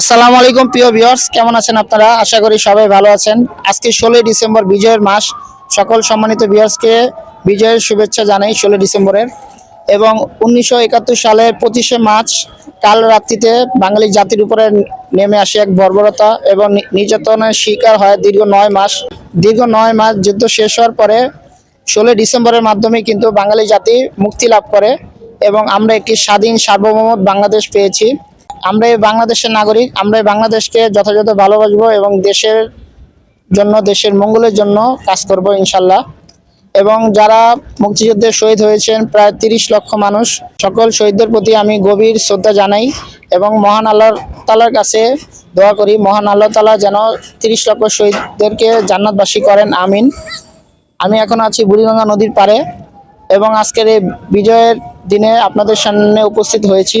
আসসালামু আলাইকুম, প্রিয় ভিউয়ার্স। কেমন আছেন আপনারা? আশা করি সবাই ভালো আছেন। আজকে ষোলোই ডিসেম্বর, বিজয়ের মাস। সকল সম্মানিত ভিউয়ার্সকে বিজয়ের শুভেচ্ছা জানাই ষোলো ডিসেম্বরের। এবং উনিশশো একাত্তর সালের পঁচিশে মার্চ, কাল রাত্রিতে বাঙালি জাতির উপরে নেমে আসে এক বর্বরতা এবং নির্যাতনের শিকার হয় দীর্ঘ নয় মাস। দীর্ঘ নয় মাস যুদ্ধ শেষ হওয়ার পরে ষোলোই ডিসেম্বরের মাধ্যমে কিন্তু বাঙালি জাতি মুক্তি লাভ করে এবং আমরা একটি স্বাধীন সার্বভৌম বাংলাদেশ পেয়েছি। আমরা এই বাংলাদেশের নাগরিক আমরা এই বাংলাদেশকে যথাযথ ভালোবাসবো এবং দেশের জন্য, দেশের মঙ্গলের জন্য কাজ করব ইনশাল্লাহ। এবং যারা মুক্তিযুদ্ধে শহীদ হয়েছেন প্রায় তিরিশ লক্ষ মানুষ, সকল শহীদদের প্রতি আমি গভীর শ্রদ্ধা জানাই এবং মহান আল্লাহ তালার কাছে দোয়া করি, মহান আল্লাহ তালা যেন তিরিশ লক্ষ শহীদদেরকে জান্নাতবাসী করেন, আমিন। আমি এখন আছি বুড়িগঙ্গা নদীর পাড়ে এবং আজকের এই বিজয়ের দিনে আপনাদের সামনে উপস্থিত হয়েছি।